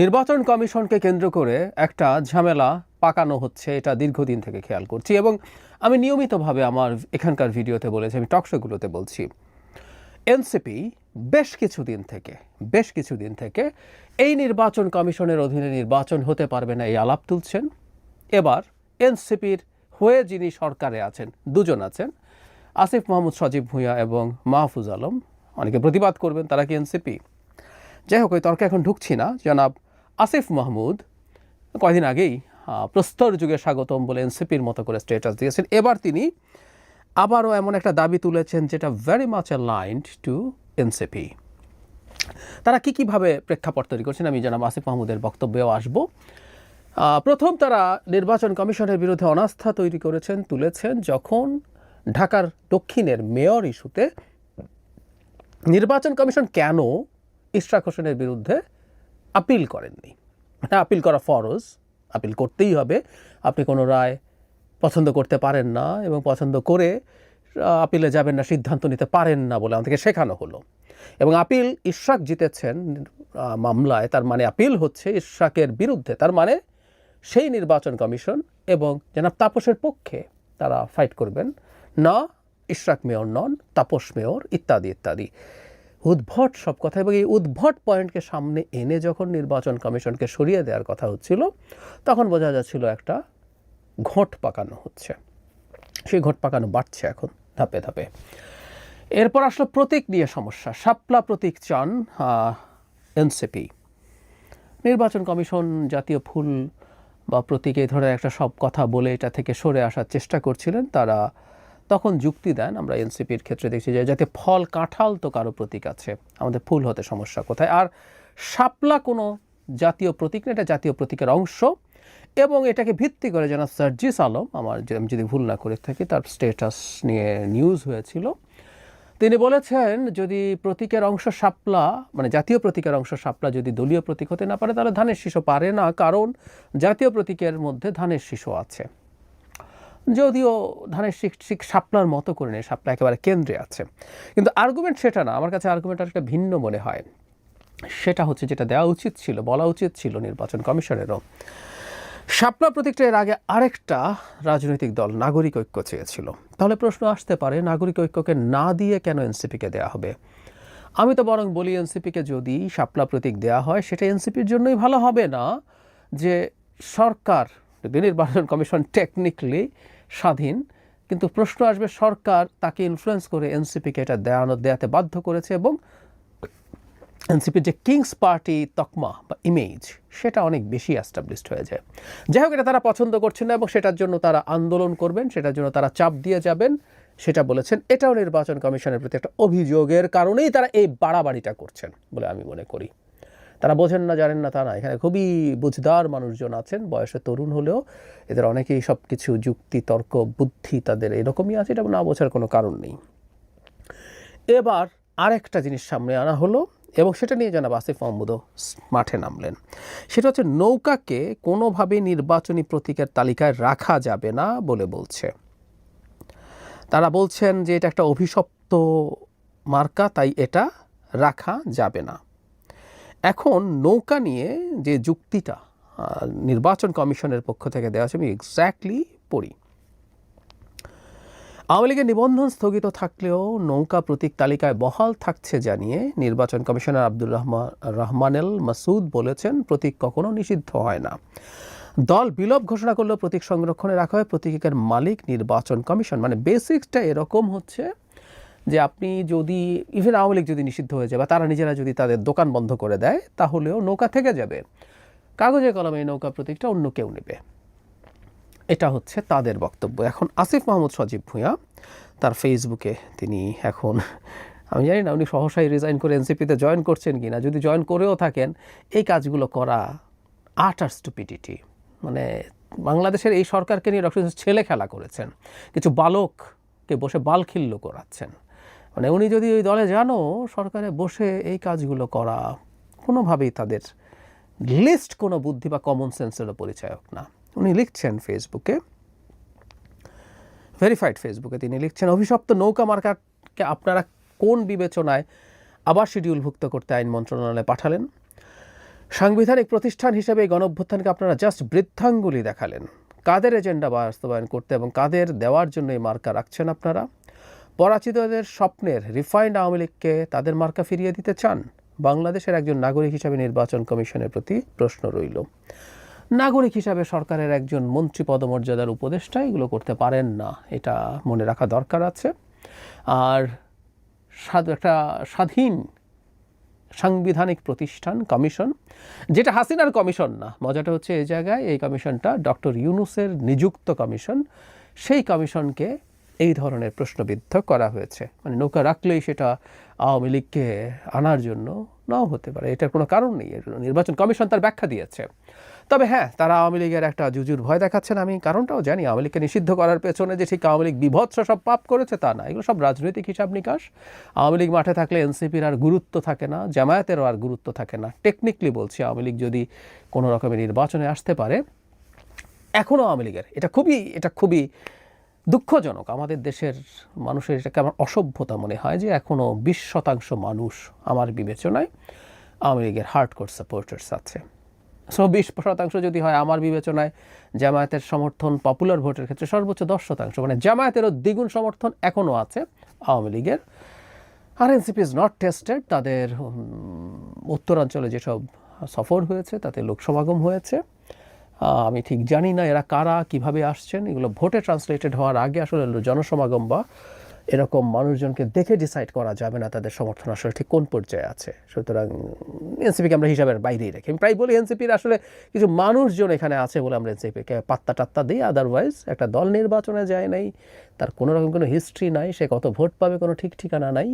নির্বাচন কমিশনকে কেন্দ্র করে একটা ঝামেলা পাকানো হচ্ছে, এটা দীর্ঘদিন থেকে খেয়াল করছি এবং আমি নিয়মিতভাবে আমার এখানকার ভিডিওতে বলেছি, আমি টকশোগুলোতে বলছি। এনসিপি বেশ কিছুদিন থেকে, বেশ কিছুদিন থেকে এই নির্বাচন কমিশনের অধীনে নির্বাচন হতে পারবে না, এই আলাপ তুলছেন। এবার এনসিপির হয়ে যিনি সরকারে আছেন, দুজন আছেন, আসিফ মাহমুদ সজীব ভূঁইয়া এবং মাহফুজ আলম। অনেকে প্রতিবাদ করবেন, তারা কি এনসিপি? যাই হোক, ওই তর্কে এখন ঢুকছি না। জনাব আসিফ মাহমুদ, কয়দিন আগেই প্রস্তর যুগে স্বাগতম বলে এনসিপির মতো করে স্টেটাস দিয়েছেন। এবার তিনি আবারও এমন একটা দাবি তুলেছেন যেটা very much aligned to NCP. তারা কি কীভাবে প্রেক্ষাপট তৈরি করছেন আমি জানাব আসিফ মাহমুদের বক্তব্যেও আসব। প্রথম তারা নির্বাচন কমিশনের বিরুদ্ধে অনাস্থা তৈরি করেছেন, তুলেছেন যখন ঢাকার দক্ষিণের মেয়র ইস্যুতে নির্বাচন কমিশন কেন ইশরাক হোসেনের বিরুদ্ধে আপিল করেননি। হ্যাঁ আপিল করা ফরজ, আপিল করতেই হবে। আপনি কোনো রায় পছন্দ করতে পারেন না এবং পছন্দ করে আপিলে যাবেন না, সিদ্ধান্ত নিতে পারেন না বলে আমাদেরকে শেখানো হলো। এবং আপিল ইশরাক জিতেছেন মামলায়। তার মানে আপিল হচ্ছে ইশরাকের বিরুদ্ধে। তার মানে সেই নির্বাচন কমিশন এবং জনাব তাপসের পক্ষে তারা ফাইট করবেন। না, ইশরাক মেয়র নন, তাপস মেয়র, ইত্যাদি ইত্যাদি। উদ্ভট সব কথা এবং এই উদ্ভট পয়েন্টকে সামনে এনে যখন নির্বাচন কমিশনকে সরিয়ে দেওয়ার কথা হচ্ছিল, তখন বোঝা যাচ্ছিল একটা ঘট পাকানো হচ্ছে। সেই ঘট পাকানো বাড়ছে এখন, ধাপে ধাপে। এরপর আসলো প্রতীক নিয়ে সমস্যা। শাপলা প্রতীক চান এনসিপি। নির্বাচন কমিশন জাতীয় ফুল বা প্রতীক এই ধরনের একটা সব কথা বলে এটা থেকে সরে আসার চেষ্টা করছিলেন। তারা তখন যুক্তি দেন, আমরা এনসিপির ক্ষেত্রে দেখছি যে যাতে ফল কাঁঠাল তো কারও প্রতীক আছে, আমাদের ফুল হতে সমস্যা কোথায়। আর শাপলা কোনো জাতীয় প্রতীক না, এটা জাতীয় প্রতীকের অংশ, এবং এটাকে ভিত্তি করে যেন সার্জিস আলম, আমার আমি যদি ভুল না করে থাকি, তার স্টেটাস নিয়ে নিউজ হয়েছিল, তিনি বলেছেন, যদি প্রতীকের অংশ শাপলা মানে জাতীয় প্রতীকের অংশ শাপলা যদি দলীয় প্রতীক হতে না পারে, তাহলে ধানের শিশু পারে না, কারণ জাতীয় প্রতীকের মধ্যে ধানের শিশু আছে। যদিও ধানের শীষ ঠিক শাপলার মতো করে নেই, শাপলা একেবারে কেন্দ্রে আছে। কিন্তু আর্গুমেন্ট সেটা না, আমার কাছে আর্গুমেন্ট একটা ভিন্ন মনে হয়। সেটা হচ্ছে যেটা দেওয়া উচিত ছিল, বলা উচিত ছিল নির্বাচন কমিশনেরও। শাপলা প্রতীকটা এর আগে আরেকটা রাজনৈতিক দল নাগরিক ঐক্য চেয়েছিল। তাহলে প্রশ্ন আসতে পারে, নাগরিক ঐক্যকে না দিয়ে কেন এনসিপিকে দেওয়া হবে? আমি তো বরং বলি এনসিপিকে যদি শাপলা প্রতীক দেওয়া হয়, সেটা এনসিপির জন্যই ভালো হবে না যে সরকার যদি নির্বাচন কমিশন টেকনিক্যালি স্বাধীন, কিন্তু প্রশ্ন আসবে সরকার তাকে ইনফ্লুয়েন্স করে এনসিপিকে এটা দেওয়ানো দেয়াতে বাধ্য করেছে এবং এনসিপির যে কিংস পার্টি তকমা বা ইমেজ সেটা অনেক বেশি অ্যাস্টাবলিশড হয়ে যায়। যাই হোক, এটা তারা পছন্দ করছেন না এবং সেটার জন্য তারা আন্দোলন করবেন, সেটার জন্য তারা চাপ দিয়ে যাবেন। সেটা বলেছেন, এটাও নির্বাচন কমিশনের প্রতি একটা অভিযোগের কারণেই তারা এই বাড়াবাড়িটা করছেন বলে আমি মনে করি। তারা বোঝেন না, জানেন না, তা না। এখানে খুবই বুঝদার মানুষজন আছেন, বয়সে তরুণ হলেও এদের অনেকেই সব কিছু যুক্তি, তর্ক, বুদ্ধি তাদের এরকমই আছে, এটা না বোঝার কোনো কারণ নেই। এবার আরেকটা জিনিস সামনে আনা হলো, এবং সেটা নিয়ে জানাব আসিফ মাহমুদও মাঠে নামলেন। সেটা হচ্ছে নৌকাকে কোনোভাবে নির্বাচনী প্রতীকের তালিকায় রাখা যাবে না বলে বলছে। তারা বলছেন যে এটা একটা অভিশপ্ত মার্কা, তাই এটা রাখা যাবে না। এখন নৌকা নিয়ে যে যুক্তিটা নির্বাচন কমিশনের পক্ষ থেকে দেওয়া আছে, আমি এক্স্যাক্টলি পড়ি। আওয়ামী লীগের নিবন্ধন স্থগিত থাকলেও নৌকা প্রতীক তালিকায় বহাল থাকছে জানিয়ে নির্বাচন কমিশনার আব্দুর রহমান রহমানেল মাসুদ বলেছেন, প্রতীক কখনো নিষিদ্ধ হয় না। দল বিলোপ ঘোষণা করলেও প্রতীক সংরক্ষণে রাখা হয়, প্রতীকের মালিক নির্বাচন কমিশন। মানে বেসিকটা এরকম হচ্ছে যে আপনি যদি ইভেন আওয়ামী লীগ যদি নিষিদ্ধ হয়ে যায় বা তারা নিজেরা যদি তাদের দোকান বন্ধ করে দেয়, তাহলেও নৌকা থেকে যাবে। কাগজে কলমে এই নৌকা প্রতীকটা অন্য কেউ নেবে। এটা হচ্ছে তাদের বক্তব্য। এখন আসিফ মাহমুদ সজীব ভূঁইয়া, তার ফেসবুকে তিনি এখন, আমি জানি না, উনি সহসাই রিজাইন করে এনসিপিতে জয়েন করছেন কি না যদি জয়েন করেও থাকেন, এই কাজগুলো করা আটার স্টুপিডিটি মানে বাংলাদেশের এই সরকারকে নিয়ে ডক্টর ছেলে খেলা করেছেন। কিছু বালককে বসে বালখিল্য করাচ্ছেন। মানে উনি যদি ওই দলে জানো, সরকারে বসে এই কাজগুলো করা, কোনোভাবেই তাদের লিস্ট কোনো বুদ্ধি বা কমন সেন্সেরও পরিচয়ক না। উনি লিখছেন ফেসবুকে ভেরিফাইড ফেসবুকে তিনি লিখছেন, অভিশপ্ত নৌকা মার্কাকে আপনারা কোন বিবেচনায় আবার শিডিউলভুক্ত করতে আইন মন্ত্রণালয়ে পাঠালেন? সাংবিধানিক প্রতিষ্ঠান হিসেবে এই গণঅভ্যুত্থানকে আপনারা জাস্ট বৃদ্ধাঙ্গুলি দেখালেন। কাদের এজেন্ডা বাস্তবায়ন করতে এবং কাদের দেওয়ার জন্য এই মার্কা রাখছেন আপনারা? পরাচিতদের স্বপ্নের রিফাইন্ড আওয়ামী লীগকে তাদের মার্কা ফিরিয়ে দিতে চান? বাংলাদেশের একজন নাগরিক হিসাবে নির্বাচন কমিশনের প্রতি প্রশ্ন রইল। নাগরিক হিসাবে সরকারের একজন মন্ত্রী পদমর্যাদার উপদেষ্টা এগুলো করতে পারেন না, এটা মনে রাখা দরকার আছে। আর একটা স্বাধীন সাংবিধানিক প্রতিষ্ঠান, কমিশন, যেটা হাসিনার কমিশন না, মজাটা হচ্ছে এই জায়গায় এই কমিশনটা ডক্টর ইউনুসের নিযুক্ত কমিশন, সেই কমিশনকে এই ধরনের প্রশ্নবিদ্ধ করা হয়েছে। মানে নৌকা রাখলেই সেটা আওয়ামী লীগকে আনার জন্য নাও হতে পারে। এটার কোনো কারণ নেই। নির্বাচন কমিশন তার ব্যাখ্যা দিয়েছে। তবে হ্যাঁ তারা আওয়ামী লীগের একটা জুজুর ভয় দেখাচ্ছেন আমি কারণটাও জানি। আওয়ামী লীগকে নিষিদ্ধ করার পেছনে যে ঠিক আওয়ামী লীগ বিভৎস সব পাপ করেছে তা না। এগুলো সব রাজনৈতিক হিসাব নিকাশ। আওয়ামী লীগ মাঠে থাকলে এনসিপির আর গুরুত্ব থাকে না, জামায়াতেরও আর গুরুত্ব থাকে না। টেকনিক্যালি বলছি, আওয়ামী লীগ যদি কোনো রকমের নির্বাচনে আসতে পারে এখনও আওয়ামী লীগের। এটা খুবই এটা খুবই দুঃখজনক। আমাদের দেশের মানুষের এটাকে আমার অসভ্যতা মনে হয় যে এখনও বিশ শতাংশ মানুষ আমার বিবেচনায় আওয়ামী লীগের হার্ডকোর সাপোর্টার্স আছে। সো বিশ শতাংশ যদি হয় আমার বিবেচনায় জামায়াতের সমর্থন পপুলার ভোটের ক্ষেত্রে সর্বোচ্চ দশ শতাংশ। মানে জামায়াতেরও দ্বিগুণ সমর্থন এখনও আছে আওয়ামী লীগের। আর এনসিপি ইজ নট টেস্টেড তাদের উত্তরাঞ্চলে যেসব সফর হয়েছে, তাতে লোক সমাগম হয়েছে। আমি ঠিক জানি না এরা কারা, কীভাবে আসছেন, এগুলো ভোটে ট্রান্সলেটেড হওয়ার আগে আসলে জনসমাগম বা এরকম মানুষজনকে দেখে ডিসাইড করা যাবে না তাদের সমর্থন আসলে ঠিক কোন পর্যায়ে আছে। সুতরাং এনসিপিকে আমরা হিসাবের বাইরেই রাখি আমি প্রায় বলি এনসিপির আসলে কিছু মানুষজন এখানে আছে বলে আমরা এনসিপিকে পাত্তা টাত্তা দিই আদারওয়াইজ একটা দল নির্বাচনে যায় নাই, তার কোনো রকম কোনো হিস্ট্রি নাই, সে কত ভোট পাবে কোনো ঠিক ঠিকানা নাই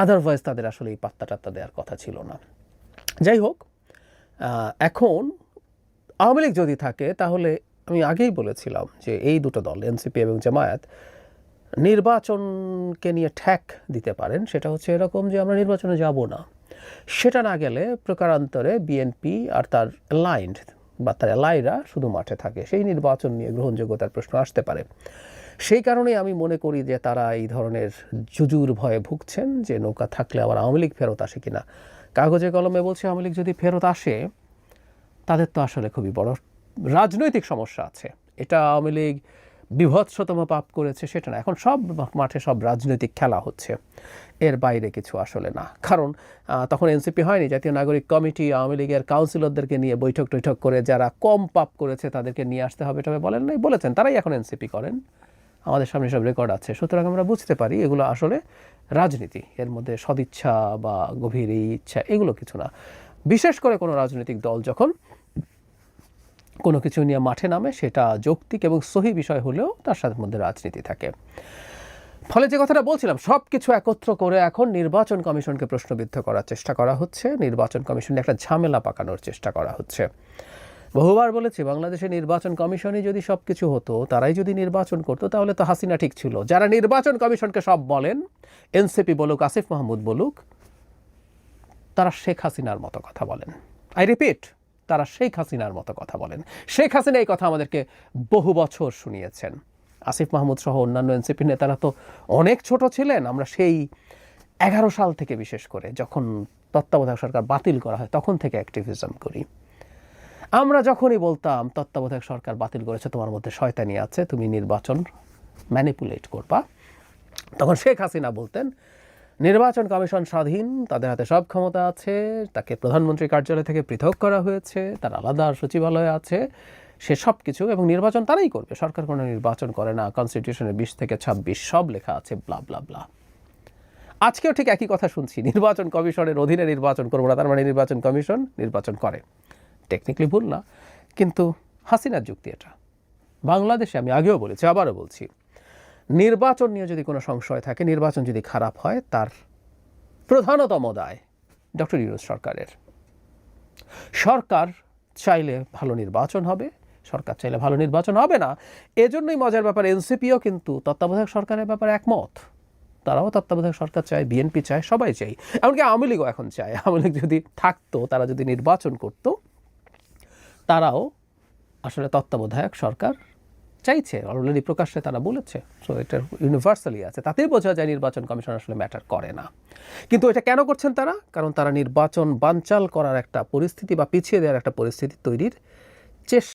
আদারওয়াইজ তাদের আসলে এই পাত্তা টাত্তা দেওয়ার কথা ছিল না। যাই হোক এখন আওয়ামী লীগ যদি থাকে, তাহলে আমি আগেই বলেছিলাম যে এই দুটো দল, এনসিপি এবং জামায়াত, নির্বাচনকে নিয়ে ঠ্যাক দিতে পারেন। সেটা হচ্ছে এরকম যে আমরা নির্বাচনে যাব না। সেটা না গেলে প্রকারান্তরে বিএনপি আর তার অ্যালাইন্ড বা তার অ্যালাইরা শুধু মাঠে থাকে। সেই নির্বাচন নিয়ে গ্রহণযোগ্যতার প্রশ্ন আসতে পারে। সেই কারণে আমি মনে করি যে তারা এই ধরনের জুজুর ভয়ে ভুগছেন যে নৌকা থাকলে আবার আওয়ামী লীগ ফেরত আসে কিনা। কাগজে কলমে বলছে আওয়ামী লীগ যদি ফেরত আসে তাদের তো আসলে খুবই বড় রাজনৈতিক সমস্যা আছে। এটা আওয়ামী লীগ বিভৎসতম পাপ করেছে, সেটা না। এখন সব মাঠে সব রাজনৈতিক খেলা হচ্ছে। এর বাইরে কিছু আসলে না। কারণ তখন এনসিপি হয়নি, জাতীয় নাগরিক কমিটি, আওয়ামী লীগের কাউন্সিলরদেরকে নিয়ে বৈঠক টৈঠক করে যারা কম পাপ করেছে তাদেরকে নিয়ে আসতে হবে তবে বলেন নাই? বলেছেন। তারাই এখন এনসিপি করেন। আমাদের সামনে সব রেকর্ড আছে। সুতরাং আমরা বুঝতে পারি এগুলো আসলে রাজনীতি। এর মধ্যে সদিচ্ছা বা গভীর ইচ্ছা, এগুলো কিছু না। বিশেষ করে কোনো রাজনৈতিক দল যখন কোনো কিছু নিয়ে মাঠে নামে, সেটা যৌক্তিক এবং সহি বিষয় হলেও তার সাথে মধ্যে রাজনীতি থাকে। ফলে যে কথাটা বলছিলাম সব কিছু একত্র করে এখন নির্বাচন কমিশনকে প্রশ্নবিদ্ধ করার চেষ্টা করা হচ্ছে। নির্বাচন কমিশনে একটা ঝামেলা পাকানোর চেষ্টা করা হচ্ছে। বহুবার বলেছি বাংলাদেশের নির্বাচন কমিশনই যদি সব কিছু হতো, তারাই যদি নির্বাচন করতো, তাহলে তো হাসিনা ঠিক ছিল। যারা নির্বাচন কমিশনকে সব বলেন, এনসিপি বলুক, আসিফ মাহমুদ বলুক তারা শেখ হাসিনার মতো কথা বলেন। আই রিপিট তারা শেখ হাসিনার মতো কথা বলেন। শেখ হাসিনা এই কথা আমাদেরকে বহু বছর শুনিয়েছেন। আসিফ মাহমুদ সহ অন্যান্য এনসিপি নেতারা তো অনেক ছোট ছিলেন। আমরা সেই এগারো সাল থেকে বিশেষ করে যখন তত্ত্বাবধায়ক সরকার বাতিল করা হয়, তখন থেকে অ্যাক্টিভিজম করি। আমরা যখনই বলতাম, তত্ত্বাবধায়ক সরকার বাতিল করেছে, তোমার মধ্যে শয়তানি আছে, তুমি নির্বাচন ম্যানিপুলেট করবা। তখন শেখ হাসিনা বলতেন নির্বাচন কমিশন স্বাধীন, তাদের হাতে সব ক্ষমতা আছে, তাকে প্রধানমন্ত্রী কার্যালয় থেকে পৃথক করা হয়েছে, তার আলাদা সচিবালয় আছে, সে সব কিছু এবং নির্বাচন তারাই করবে। সরকার কোনো নির্বাচন করে না কনস্টিটিউশনে বিশ থেকে ছাব্বিশ সব লেখা আছে ব্লা ব্লা ব্লা আজকেও ঠিক একই কথা শুনছি, নির্বাচন কমিশনের অধীনে নির্বাচন করব না, তার মানে নির্বাচন কমিশন নির্বাচন করে। টেকনিক্যালি ভুল না, কিন্তু হাসিনার যুক্তি এটা। বাংলাদেশে আমি আগেও বলেছি, আবারও বলছি নির্বাচন নিয়ে যদি কোনো সংশয় থাকে, নির্বাচন যদি খারাপ হয়, তার প্রধানতম দায় ডক্টর ইউনুস সরকারের। সরকার চাইলে ভালো নির্বাচন হবে, সরকার চাইলে ভালো নির্বাচন হবে না। এজন্যই মজার ব্যাপার, এনসিপিও কিন্তু তত্ত্বাবধায়ক সরকারের ব্যাপারে একমত। তারাও তত্ত্বাবধায়ক সরকার চায়, বিএনপি চায়, সবাই চাই এমনকি আওয়ামী লীগও এখন চায়। আওয়ামী লীগ যদি থাকতো, তারা যদি নির্বাচন করতো, তারাও আসলে তত্ত্বাবধায়ক সরকার চাইছে অলরেডি প্রকাশ্যে তারা বলেছে। সো এটা ইউনিভার্সালি আছে। তাতেই বোঝা যায় নির্বাচন কমিশন আসলে ম্যাটার করে না। কিন্তু এটা কেন করছেন তারা? কারণ তারা নির্বাচন বানচাল করার একটা পরিস্থিতি বা পিছিয়ে দেওয়ার একটা পরিস্থিতি তৈরির চেষ্টা